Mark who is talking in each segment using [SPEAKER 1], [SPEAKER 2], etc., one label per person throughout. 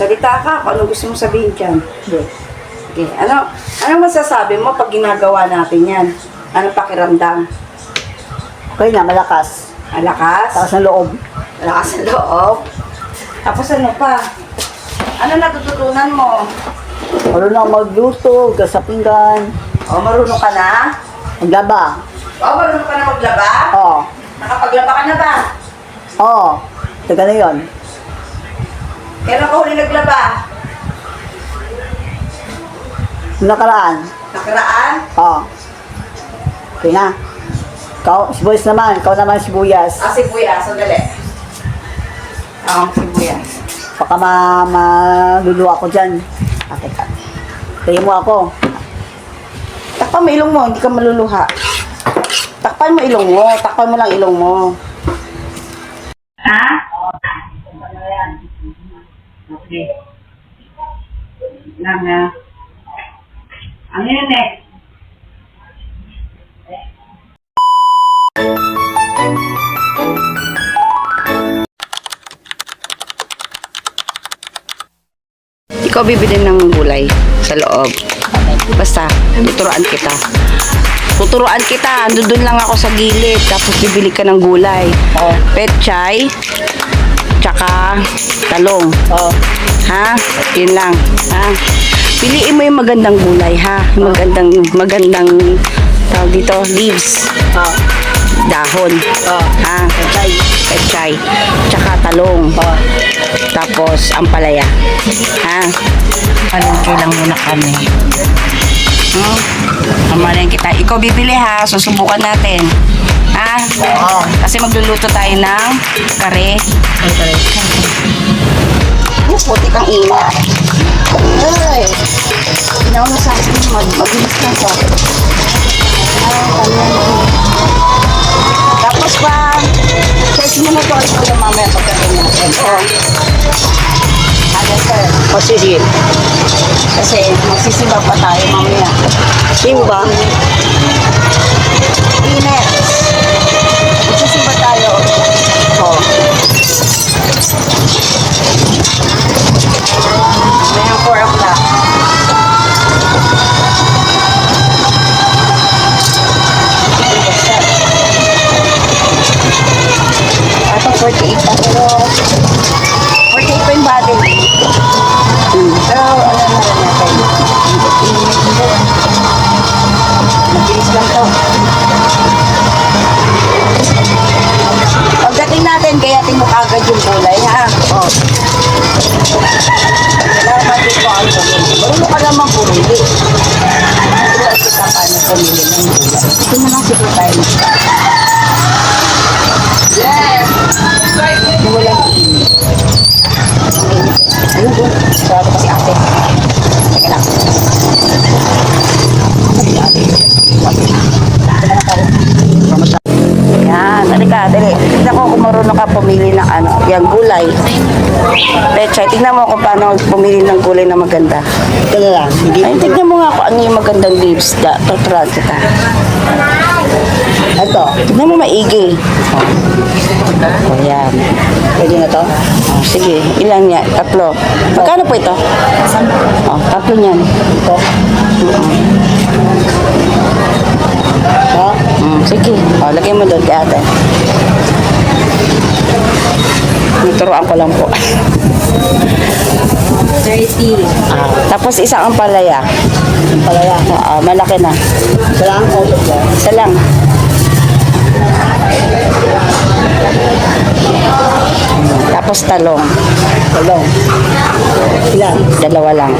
[SPEAKER 1] Salita ka, kung ano gusto mong sabihin dyan. Okay. Ano, ano masasabi mo pag ginagawa natin yan? Ano pakiramdam?
[SPEAKER 2] Okay na, malakas.
[SPEAKER 1] Malakas?
[SPEAKER 2] Takas ng loob.
[SPEAKER 1] Malakas sa loob? Tapos ano pa? Ano natututunan mo?
[SPEAKER 2] Marunong magluto, gas sa pinggan,
[SPEAKER 1] O, marunong ka na?
[SPEAKER 2] maglaba.
[SPEAKER 1] O, marunong ka na maglaba?
[SPEAKER 2] Oo.
[SPEAKER 1] Nakapaglaba ka na ba?
[SPEAKER 2] Oo. Taga na yun.
[SPEAKER 1] Kailan ka huli naglaba?
[SPEAKER 2] Nakaraan.
[SPEAKER 1] Nakaraan?
[SPEAKER 2] Oo. Okay na. Ikaw, sibuyas naman. Ikaw naman sibuyas.
[SPEAKER 1] Ah, sibuyas. Sandali. Ako, sibuyas.
[SPEAKER 2] Baka ma malulu ako dyan. Ah, teka. Kaya mo ako.
[SPEAKER 1] Takpan mo ilong mo, hindi ka maluluha. Takpan mo ilong mo, takpan mo lang ilong mo. Ha? Okay. Lang ha. Ano yun eh? Ikaw bibili ng gulay sa loob. Basta, tuturuan kita. Tuturuan kita. Andun lang ako sa gilid. Tapos bibili ka ng gulay.
[SPEAKER 2] Oo.
[SPEAKER 1] Petchay. Tsaka talong.
[SPEAKER 2] Oo.
[SPEAKER 1] Ha? Yun lang. Ha? Piliin mo yung magandang gulay, ha? Yung magandang, magandang, tawag dito, leaves.
[SPEAKER 2] Oo.
[SPEAKER 1] Dahon.
[SPEAKER 2] Oo.
[SPEAKER 1] Ha?
[SPEAKER 2] Petchay.
[SPEAKER 1] Petchay. Tsaka talong.
[SPEAKER 2] Oo.
[SPEAKER 1] Tapos, ampalaya. Ha? Palengke lang muna kami. Hmm? Amalan kita. Ikaw bibili ha. Susubukan natin. Ha?
[SPEAKER 2] Oo.
[SPEAKER 1] Kasi magluluto tayo ng kare.
[SPEAKER 2] Okay.
[SPEAKER 1] Oh, puti kang ina. Ay! Ginawa mo sa akin. Mag magilis na to. Tapos pa, check mo na to at ito mamaya pagkain natin. Oh. Ano sir?
[SPEAKER 2] O, sige.
[SPEAKER 1] Kasi magsisibaw pa tayo mamaya.
[SPEAKER 2] Simba.
[SPEAKER 1] Magsisibaw tayo. Oh. Mayang 4 o'clock. Yan, halika, dali. Tignan ko kung marunong ka pumili ng ano, yung gulay. Pecha, tignan mo kung paano pumili ng gulay na maganda.
[SPEAKER 2] Na lang.
[SPEAKER 1] Ay, tignan mo nga kung ano yung magandang leaves. Da, tuturuan kita.
[SPEAKER 2] Ito.
[SPEAKER 1] Tignan mo maigi. Oh, yan.
[SPEAKER 2] Pwede na to?
[SPEAKER 1] Oh, sige, ilan yan? Tatlo. Magkano po ito? Oh, tatlo niyan.
[SPEAKER 2] Ito. Ito.
[SPEAKER 1] Mm, sige. Oh, lagay mo doon kay ate. Tuturuan ko lang po.
[SPEAKER 2] 30.
[SPEAKER 1] Ah, tapos isang ampalaya.
[SPEAKER 2] Ang palaya.
[SPEAKER 1] Ah, malaki na.
[SPEAKER 2] Ito lang. O, ito.
[SPEAKER 1] Isa lang. Tapos talong.
[SPEAKER 2] Talong. Ilan?
[SPEAKER 1] Dalawa lang.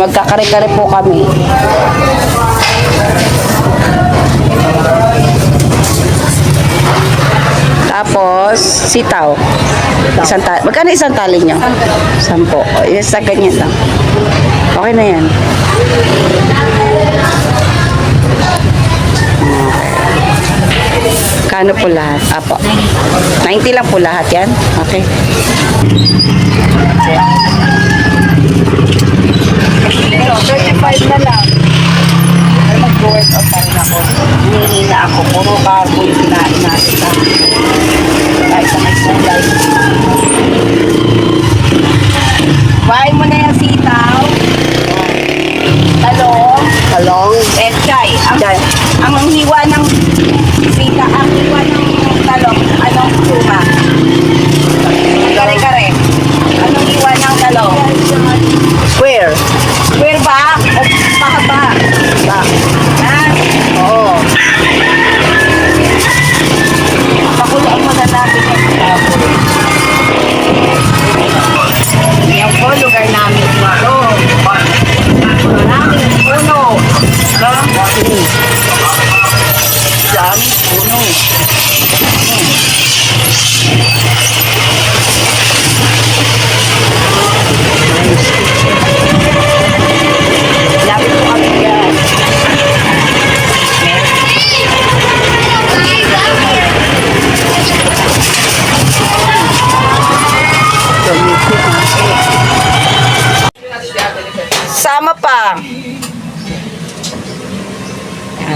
[SPEAKER 1] Magkakare-kare po kami. Tapos, sitaw. Isang tali. Magkano isang tali nyo? Sampo. Yun, sa ganyan lang. Okay na yan. Kano po lahat? Apo. 90 lang po lahat yan? Okay.
[SPEAKER 2] 35 na lang
[SPEAKER 1] tapos hinihina ako. Puro baboy kinain natin sa kahit sa may sulay bahay mo na yung sitaw. Talong. Talong. And chai ang, chai. ang hiwa ng sitaw ang hiwa ng talong anong suma?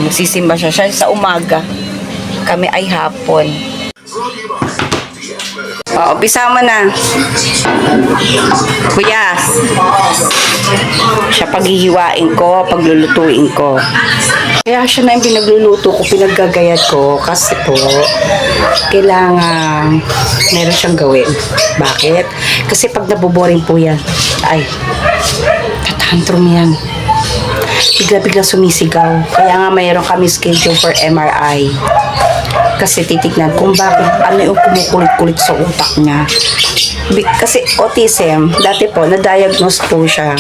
[SPEAKER 1] Magsisimba siya siya sa umaga. Kami ay hapon. O, umpisa mo na. Kuya. Siya paghihiwain ko, paglulutuin ko. Kaya siya na yung pinagluluto ko, pinaggagayat ko kasi po, kailangan meron siyang gawin. Bakit? Kasi pag naboboring po yan, ay, tatantrum yan. Bigla-bigla sumisigaw. Kaya nga mayroon kami schedule for MRI. Kasi titignan kung bakit ano yung kumukulit-kulit sa utak niya. Kasi autism, dati po, na-diagnose po siya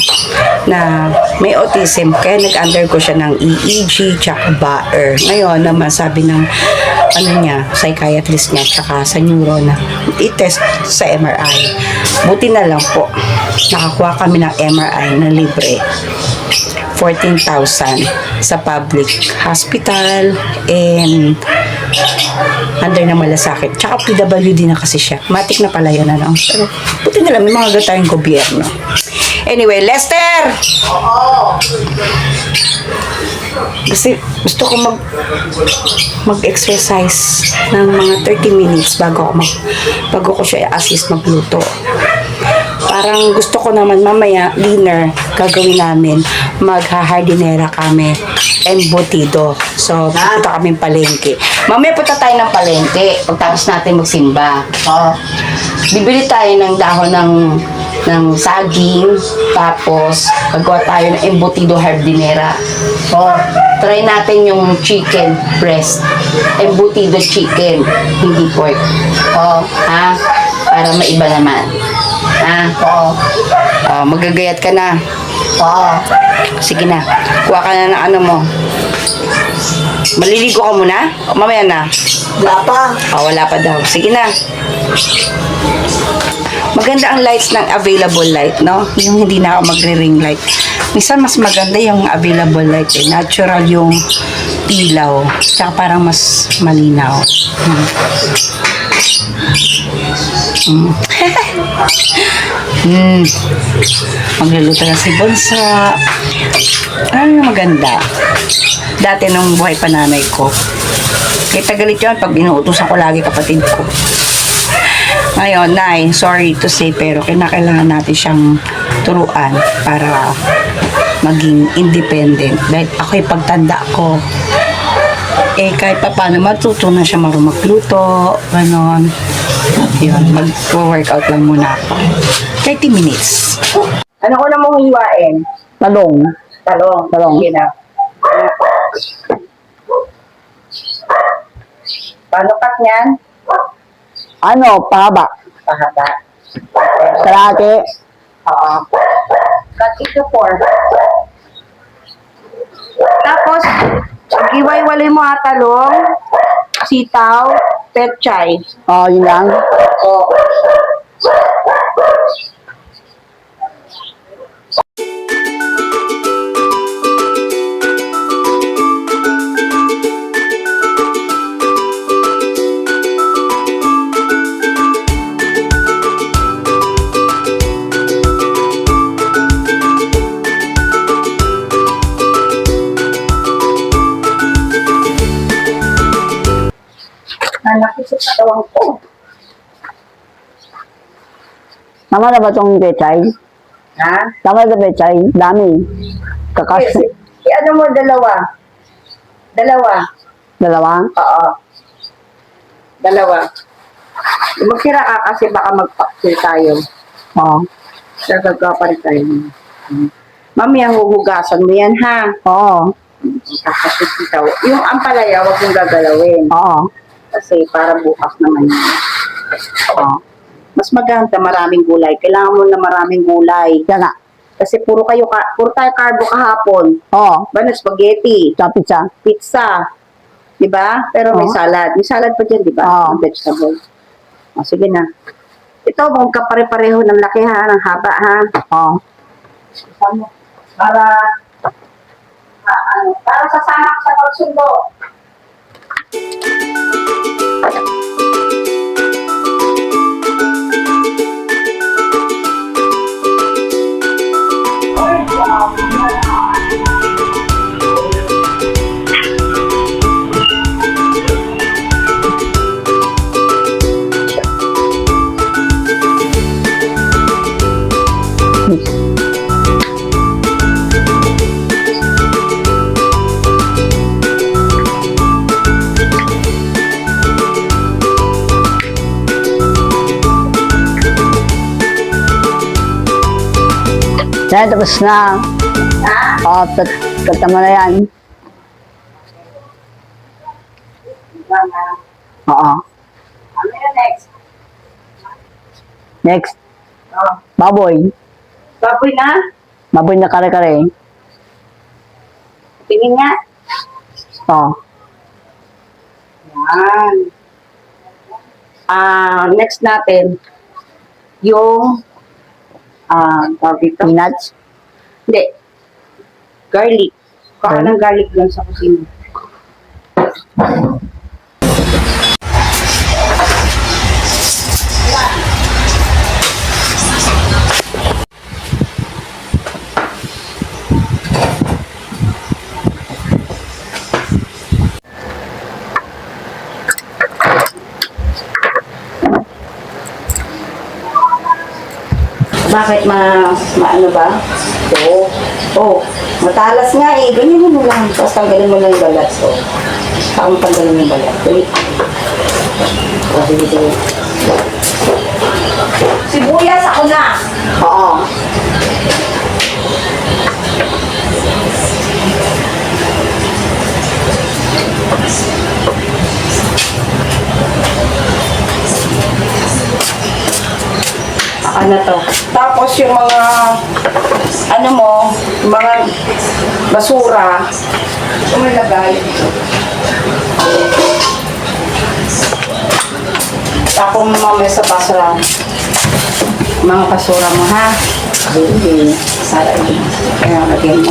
[SPEAKER 1] na may autism. Kaya nag-undergo siya ng EEG tsaka BAER. Ngayon naman sabi ng ano niya, psychiatrist niya tsaka sa neuro na i-test sa MRI. Buti na lang po, nakakuha kami ng MRI na libre. 14,000 sa public hospital and under na malasakit. Tsaka PWD na kasi siya. Matik na pala yun, ano? Pero buti na lang, may mga gatayong gobyerno. Anyway, Lester! Kasi gusto ko mag mag-exercise ng mga 30 minutes bago ako mag bago ko siya i-assist magluto. Parang gusto ko naman mamaya dinner gagawin namin magha-hardinera kami embutido. So, pupunta kami palengke. Mamaya punta tayo ng palengke pagtapos natin magsimba. Oh. Bibili tayo ng dahon ng ng saging, tapos gagawa tayo ng embutido hardinera. Oh, try natin yung chicken breast. Embutido chicken, hindi pork. Oh, ha? Para maiba naman. Ha? Oo. Oh, magagayat ka na. Oo. Sige na. Kuha ka na ng ano mo. Maliligo ka muna? O mamaya na?
[SPEAKER 3] Wala pa.
[SPEAKER 1] Oh, wala pa daw. Sige na. Maganda ang lights ng available light, no? Yung hindi na ako magre-ring light. Minsan mas maganda yung available light eh. Natural yung ilaw. Tsaka parang mas malinaw. Hmm. Hmm. hmm. Magluluto na si Bonsa. Ano maganda? Dati nung buhay pa nanay ko. Kaya tagalit yun pag inuutosan ko lagi kapatid ko. Ngayon, Nay, sorry to say, pero kinakailangan natin siyang turuan para maging independent. Dahil ako'y pagtanda ko, eh kahit pa paano matuto na siya marunong magluto, ganon. Yun, mag-workout lang muna ako. 30 minutes. Ano ko na mong hiwain?
[SPEAKER 3] Talong.
[SPEAKER 1] Talong.
[SPEAKER 3] Talong.
[SPEAKER 1] Sige na. Paano cut niyan?
[SPEAKER 3] Ano, pahaba.
[SPEAKER 1] Pahaba.
[SPEAKER 3] Kalate.
[SPEAKER 1] Oo. Cut ito for. Tapos, giway-walay mo ang talong, sitaw, petchay.
[SPEAKER 3] Oh, yun lang. Tama na ba itong pechay?
[SPEAKER 1] Ha?
[SPEAKER 3] Tama na pechay? Dami. Kakas.
[SPEAKER 1] Eh, eh, ano mo, dalawa? Dalawa.
[SPEAKER 3] Dalawa.
[SPEAKER 1] Oo. Dalawa. Magtira ka kasi baka mag-packfill tayo.
[SPEAKER 3] Oh.
[SPEAKER 1] Nagagawa pa rin tayo. Mamaya huhugasan mo yan, ha?
[SPEAKER 2] Oo.
[SPEAKER 1] Kakasip ikaw. Yung ampalaya, huwag mong gagalawin.
[SPEAKER 2] Oo.
[SPEAKER 1] Kasi para bukas naman yan. Oo. Mas maganda maraming gulay. Kailangan mo na maraming gulay.
[SPEAKER 2] Yan nga.
[SPEAKER 1] Kasi puro kayo, ka- puro tayo carbo kahapon.
[SPEAKER 2] Oo.
[SPEAKER 1] Ba na spaghetti,
[SPEAKER 2] Sa pizza.
[SPEAKER 1] pizza. Di ba? Pero may
[SPEAKER 2] Oo.
[SPEAKER 1] salad. May salad pa dyan, di ba?
[SPEAKER 2] Oo.
[SPEAKER 1] Ang vegetable. O, sige na. Ito, huwag ka pare-pareho ng laki ha, ng haba ha.
[SPEAKER 2] Oo.
[SPEAKER 1] Para, ah, ano, para sasama ka sa pagsundo.
[SPEAKER 2] Yan, tapos na.
[SPEAKER 1] Ha?
[SPEAKER 2] Oo, tat tata mo na yan. Oo.
[SPEAKER 1] Ano next?
[SPEAKER 2] Next.
[SPEAKER 1] Oh.
[SPEAKER 2] Baboy.
[SPEAKER 1] Baboy na?
[SPEAKER 2] Baboy na kare-kare.
[SPEAKER 1] Tingin nga.
[SPEAKER 2] Oo.
[SPEAKER 1] Yan. Ah, next natin, yung, ah, tawag dito?
[SPEAKER 2] Peanuts.
[SPEAKER 1] Hindi. Garlic. Baka ng garlic lang sa kusina. Bakit ma, maano ba? Oo. Oh, matalas nga eh. Ganyan mo lang. Tapos tanggalin mo lang yung balat. So, saka mo tanggalin yung balat. Dali. O, sige, sige. Sibuyas ako na. Oo. ano to. Tapos yung mga ano mo, mga basura, umalagay. Tapos mamaya sa basura. Mga basura mo ha. Hindi. Sara yun. Kaya lagyan mo.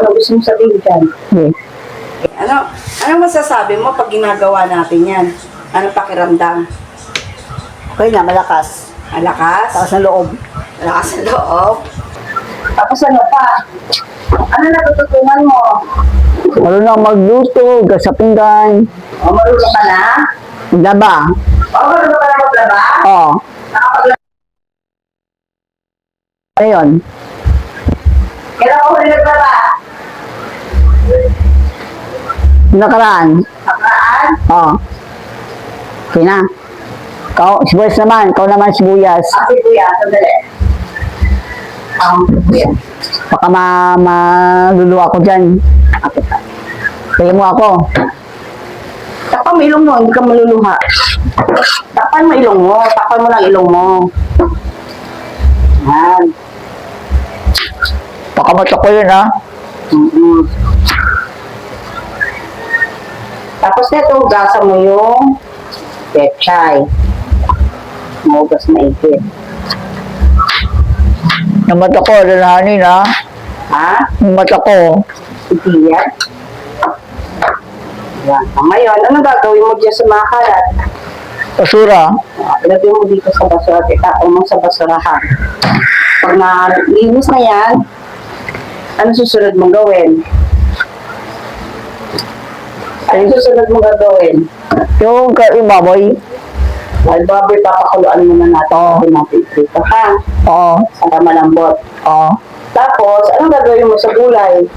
[SPEAKER 1] Ano gusto mo sabihin dyan.
[SPEAKER 2] Okay.
[SPEAKER 1] Ano, ano masasabi mo pag ginagawa natin yan? Ano pakiramdam?
[SPEAKER 2] Okay na, malakas.
[SPEAKER 1] Alakas?
[SPEAKER 2] Takas ng loob.
[SPEAKER 1] Lakas sa loob. Tapos ano pa? Ano natututunan mo?
[SPEAKER 2] Marunong magluto, gas sa pinggan.
[SPEAKER 1] O marunong ka na?
[SPEAKER 2] Daba.
[SPEAKER 1] O marunong ka na maglaba?
[SPEAKER 2] Oo.
[SPEAKER 1] Nakapaglaba
[SPEAKER 2] Ayun.
[SPEAKER 1] Kailan ka huli naglaba?
[SPEAKER 2] Nakaraan.
[SPEAKER 1] Nakaraan?
[SPEAKER 2] Oo. Okay na. Kau, sibuyas naman. Kau naman sibuyas.
[SPEAKER 1] Ah, si Kuya, sandali. Um, Kuya.
[SPEAKER 2] Baka ma maluluwa ako dyan. Kaya mo ako.
[SPEAKER 1] Takpan mo ilong mo, hindi ka maluluha. Takpan mo ilong mo, takpan mo lang ilong mo. Yan.
[SPEAKER 2] Baka matok ko yun ha.
[SPEAKER 1] mm Tapos nito, hugasan mo yung pechay. Mahugas maigit.
[SPEAKER 2] Yung mata ko, lalahanin ha.
[SPEAKER 1] Ha?
[SPEAKER 2] Yung mata ko.
[SPEAKER 1] Hindi yan. Yan. Ngayon, ano gagawin mo dyan sa mga kalat?
[SPEAKER 2] Basura.
[SPEAKER 1] Ah, Ilagay mo dito sa basura. Teka, mo sa basurahan. Pag nalinis na yan, ano susunod mong gawin? Ano susunod mong gagawin?
[SPEAKER 2] Yung kay baboy.
[SPEAKER 1] Ay, baboy, papakuluan muna natin. Oo. natin dito, ha?
[SPEAKER 2] Oo.
[SPEAKER 1] Para malambot.
[SPEAKER 2] Oo.
[SPEAKER 1] Tapos, anong gagawin mo sa gulay?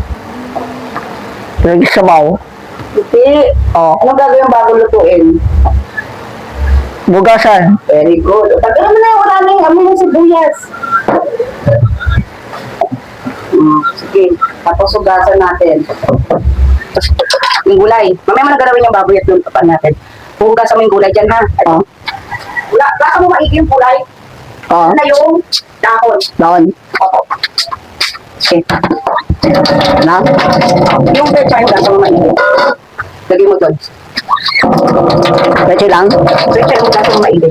[SPEAKER 2] Lagi sabaw.
[SPEAKER 1] Hindi.
[SPEAKER 2] Oo.
[SPEAKER 1] Anong gagawin bago lutuin?
[SPEAKER 2] Bugasan.
[SPEAKER 1] Very good. Tagal mo na, wala na yung amoy ng sibuyas. Hmm, sige, tapos hugasan natin. Yung gulay. Mamaya mo na galawin yung baboy at lutupan natin. Hugasan mo yung gulay dyan, ha?
[SPEAKER 2] Oo.
[SPEAKER 1] Wala, baka mo maigi yung gulay.
[SPEAKER 2] Oo.
[SPEAKER 1] Ano na yung dahon.
[SPEAKER 2] Doon.
[SPEAKER 1] Opo. Okay.
[SPEAKER 2] Na.
[SPEAKER 1] Yung pecha yung gasa mo maigi. Lagay mo doon.
[SPEAKER 2] Pwede lang.
[SPEAKER 1] Pecha yung gasa mo maigi.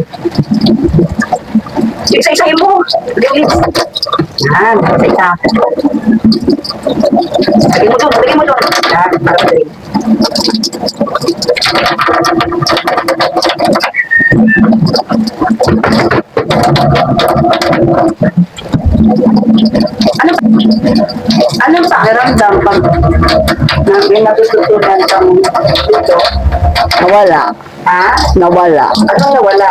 [SPEAKER 1] Isa-isahin mo. Ulit. Yan, isa-isa. Lagay mo doon, lagay mo doon. Yan, para anong pakiramdam pag nabi natututunan kang dito?
[SPEAKER 2] Nawala.
[SPEAKER 1] Ha?
[SPEAKER 2] Nawala.
[SPEAKER 1] Ano nawala?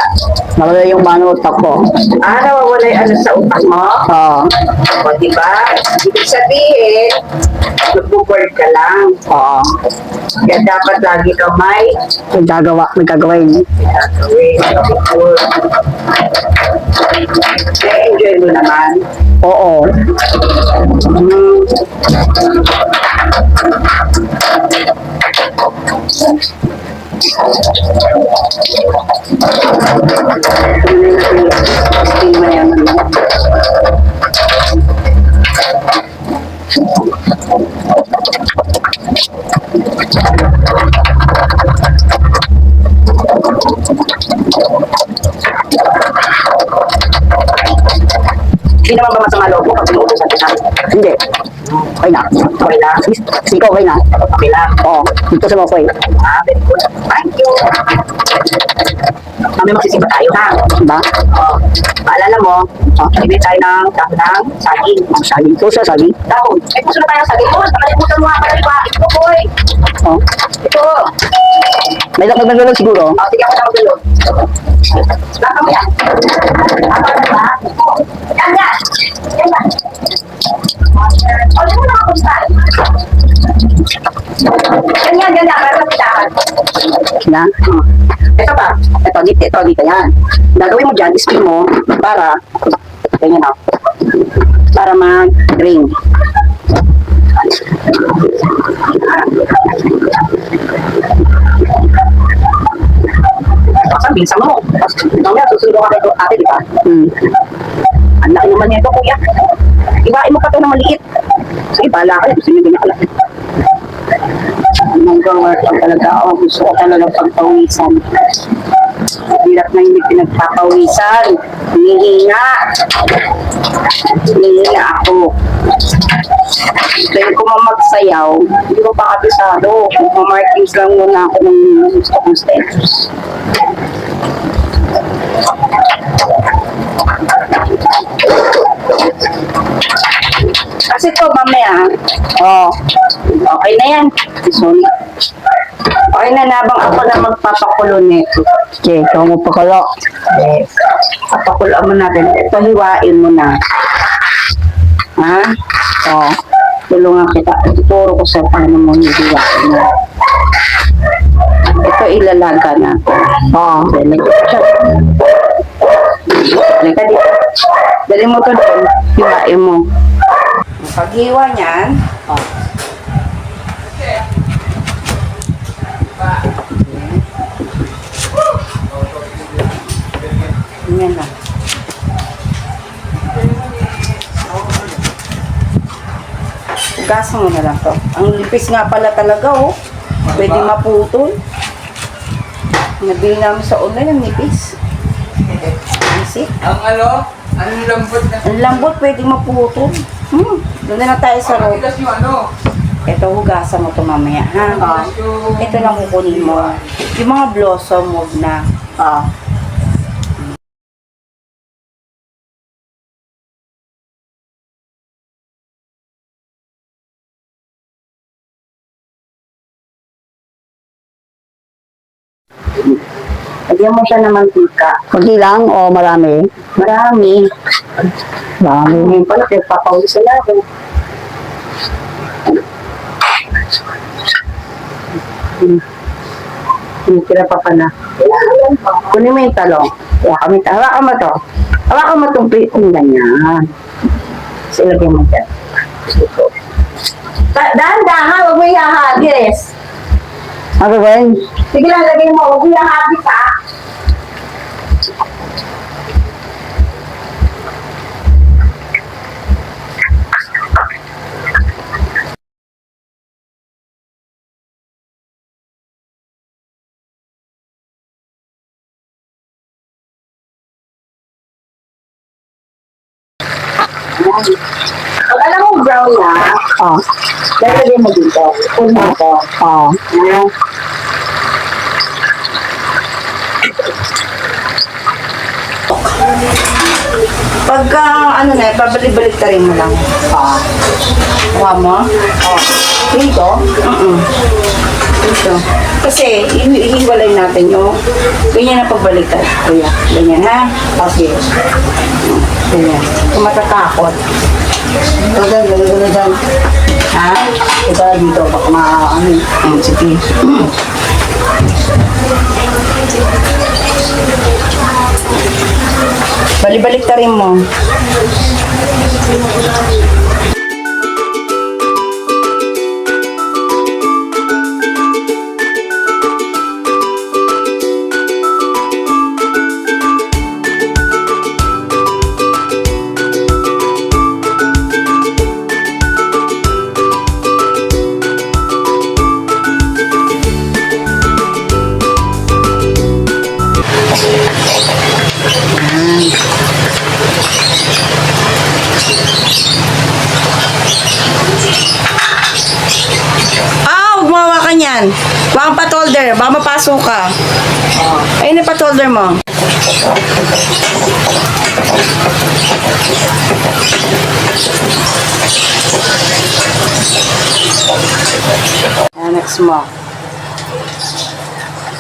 [SPEAKER 2] Nawala yung manot ako.
[SPEAKER 1] Ah, nawawala yung ano sa utak mo?
[SPEAKER 2] Oo.
[SPEAKER 1] O, diba? Ibig sabihin, nagpo-board ka lang.
[SPEAKER 2] Oo.
[SPEAKER 1] Kaya dapat lagi ka may
[SPEAKER 2] May gagawa. May gagawin.
[SPEAKER 1] gagawin. Na-enjoy mo naman.
[SPEAKER 2] Oo.
[SPEAKER 1] Hmm. Hindi naman ba masama loob mo pag pinuutosan kita?
[SPEAKER 2] Hindi. Okay na.
[SPEAKER 1] Okay lang?
[SPEAKER 2] Ikaw okay na.
[SPEAKER 1] Okay lang.
[SPEAKER 2] Oo. Dito sa mga
[SPEAKER 1] Ah, very good. Thank you. Kami magsisimba tayo, ha?
[SPEAKER 2] Diba?
[SPEAKER 1] Oh, paalala mo, oh, tayo ng dahon ng saging.
[SPEAKER 2] Ang saging. Ito sa saging.
[SPEAKER 1] Dahon. Eh, gusto na tayo ng saging. Oh,
[SPEAKER 2] May lakad na gano'n siguro.
[SPEAKER 1] Oh, sige ako na magulog. Laka mo yan. Laka mo ba? Yan, yan. Yan, yan. Oh, di mo nakapunta. Ganyan, ganyan. Para sa pitahan.
[SPEAKER 2] Na.
[SPEAKER 1] Ito pa. Ito, dito, ito, dito yan. Gagawin mo dyan, spin mo, para, ganyan na, para mag-ring. Binsa mo. Mamaya, susundo ka kay ate, di ba?
[SPEAKER 2] Hmm.
[SPEAKER 1] Ang laki naman nito, kuya. Ibain mo pa ito na maliit. Sige, bahala ka. Gusto niyo ganyan kalaki. Anong gawa ko talaga ako. Gusto ko talaga pagpawisan. Hirap na hindi pinagpapawisan. Hinihinga. Hinihinga ako. Dahil kung magsayaw, hindi ko pa kabisado. Mamarkings lang muna ako ng gusto kong steps. Kasi to mamaya,
[SPEAKER 2] Oo.
[SPEAKER 1] okay na yan. Sorry. Okay na nabang ako na magpapakulo nito.
[SPEAKER 2] Sige, ikaw mo pakalo.
[SPEAKER 1] Yes. Papakuloan mo natin. Ito hiwain mo na. Ha?
[SPEAKER 2] Oo.
[SPEAKER 1] Tulungan kita. Ituturo ko sa paano mo hiwain mo. Ito ilalaga na.
[SPEAKER 2] Oo.
[SPEAKER 1] Dali ko siya. Dali ka dito. Dali mo to doon. Hiwain mo. Paghiwa niyan, oh. Ganyan lang. Hugasan mo na lang to. Ang lipis nga pala talaga, oh. Pwede maputol. Nabili namin sa online ang nipis. Isip.
[SPEAKER 4] Ang ano? Ang lambot na.
[SPEAKER 1] Ang lambot, pwede maputol. Hmm. Doon na lang tayo sa
[SPEAKER 4] Ang
[SPEAKER 1] road.
[SPEAKER 4] tigas yung ano?
[SPEAKER 1] Ito, hugasan mo to mamaya, ha? Ito lang kukunin mo. Yung mga blossom, huwag na.
[SPEAKER 2] Oo.
[SPEAKER 1] Lagyan mo siya ng mantika.
[SPEAKER 2] Kunti lang o marami?
[SPEAKER 1] Marami.
[SPEAKER 2] Marami.
[SPEAKER 1] Ngayon pala, kaya papawis na ako. Hmm. Tinitira pa pala. Kunin mo yung talong. Hawakan mo ito. Hawakan mo to. Hawakan mo itong pitong ganyan. Kasi ilagay mo dyan. Dahan-dahan, huwag mo ihahagis.
[SPEAKER 2] Ano ba yun?
[SPEAKER 1] Sige lang, lagay mo. Huwag mo ihahagis ha. Pag alam mo brown na,
[SPEAKER 2] Ah,
[SPEAKER 1] lalagay mo dito. Pull mo ito.
[SPEAKER 2] ah.
[SPEAKER 1] Pagka, ano na, babalik-balik ta rin mo lang. Ah. Kuha mo? Oh. Dito? Uh-uh. Dito. Kasi, i- ihiwalay natin yung ganyan na pagbaliktad. Kuya, ganyan ha? Kasi, ganyan. Kung matatakot.
[SPEAKER 2] Ito dyan, ganito na dyan.
[SPEAKER 1] Ha?
[SPEAKER 2] Ito dito, baka ma... Ano yun?
[SPEAKER 1] Hmm, sige. Balibalik ta rin mo. Baka mapasok ka. Ayun yung patolder mo. Ayan, next mo.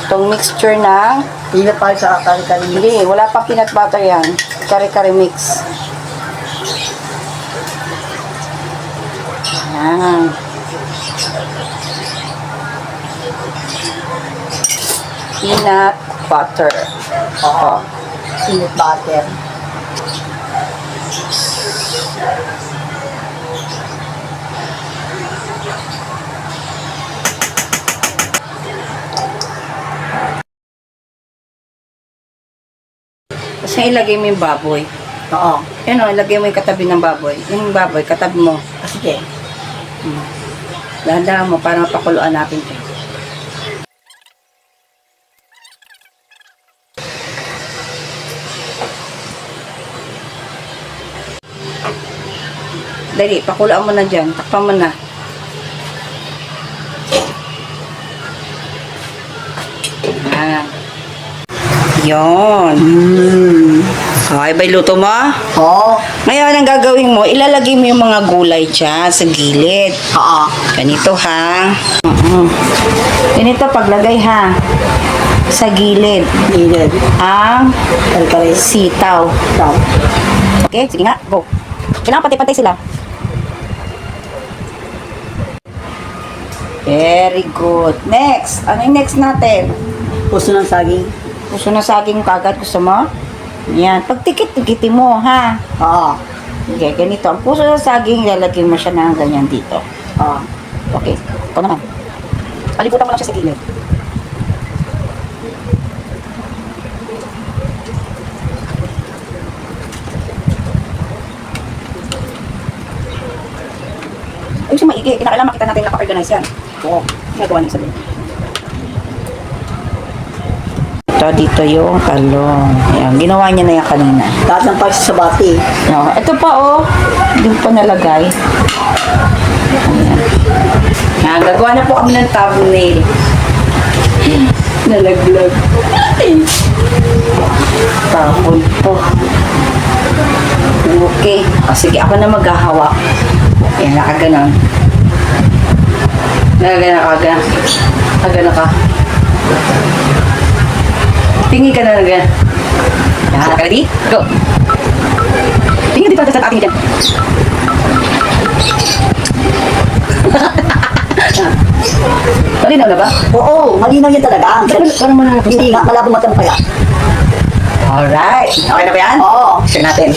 [SPEAKER 1] Itong mixture ng
[SPEAKER 2] Hindi pa sa kari-kari.
[SPEAKER 1] hindi, wala pang peanut butter yan. Kare-kare mix. Ayan. Peanut butter. Oo.
[SPEAKER 2] Peanut butter.
[SPEAKER 1] Kasi ilagay mo yung baboy.
[SPEAKER 2] Oo.
[SPEAKER 1] Yan o, ilagay mo yung katabi ng baboy. Yung baboy, katabi mo.
[SPEAKER 2] Sige.
[SPEAKER 1] Dahan-dahan mo para mapakuluan natin ito. Dali, pakuluan mo na dyan. Takpan mo na. Yan. Yun.
[SPEAKER 2] Hmm.
[SPEAKER 1] Okay, ba luto mo?
[SPEAKER 2] Oo.
[SPEAKER 1] Ngayon, ang gagawin mo, ilalagay mo yung mga gulay dyan sa gilid.
[SPEAKER 2] Oo.
[SPEAKER 1] Ganito ha. Oo. Ganito paglagay ha. Sa gilid.
[SPEAKER 2] Needed.
[SPEAKER 1] Ang
[SPEAKER 2] Kari-kari.
[SPEAKER 1] sitaw.
[SPEAKER 2] Daw.
[SPEAKER 1] Okay, sige nga. Go. Kailangan pati-pantay sila. Very good. Next. Ano yung next natin?
[SPEAKER 2] Puso ng saging.
[SPEAKER 1] Gusto na saging kagad. Gusto mo? Yan. Pagtikit-tikitin mo, ha?
[SPEAKER 2] Oo.
[SPEAKER 1] Okay, ganito. Ang puso ng saging, lalagyan mo siya ng ganyan dito.
[SPEAKER 2] Oo.
[SPEAKER 1] Okay. Ikaw naman. Palibutan mo lang siya sa gilid. Ayun siya maigi. Kinakailangan makita natin naka-organize yan. Oo. Ginagawa niya sa loob. Ito, dito yung talong. Ayan, ginawa niya na yan kanina.
[SPEAKER 2] Lahat ng parts sa bati.
[SPEAKER 1] No, ito pa oh. Hindi ko pa nalagay. Ayan. Yan, gagawa na po kami ng thumbnail. Nalaglag. Tapon po. Okay. O, sige, ako na maghahawak. Yan, nakaganon. Nakaganon ka, ganon. Nakaganon ka. Tingin ka na lang yan. Ready? Go. Tingin dito sa ating dyan. Malinaw na ba?
[SPEAKER 2] Oo, malinaw yan talaga.
[SPEAKER 1] Parang malinaw.
[SPEAKER 2] Hindi nga, malabo matang kaya.
[SPEAKER 1] Alright. Okay na ba yan?
[SPEAKER 2] Oo.
[SPEAKER 1] Share natin.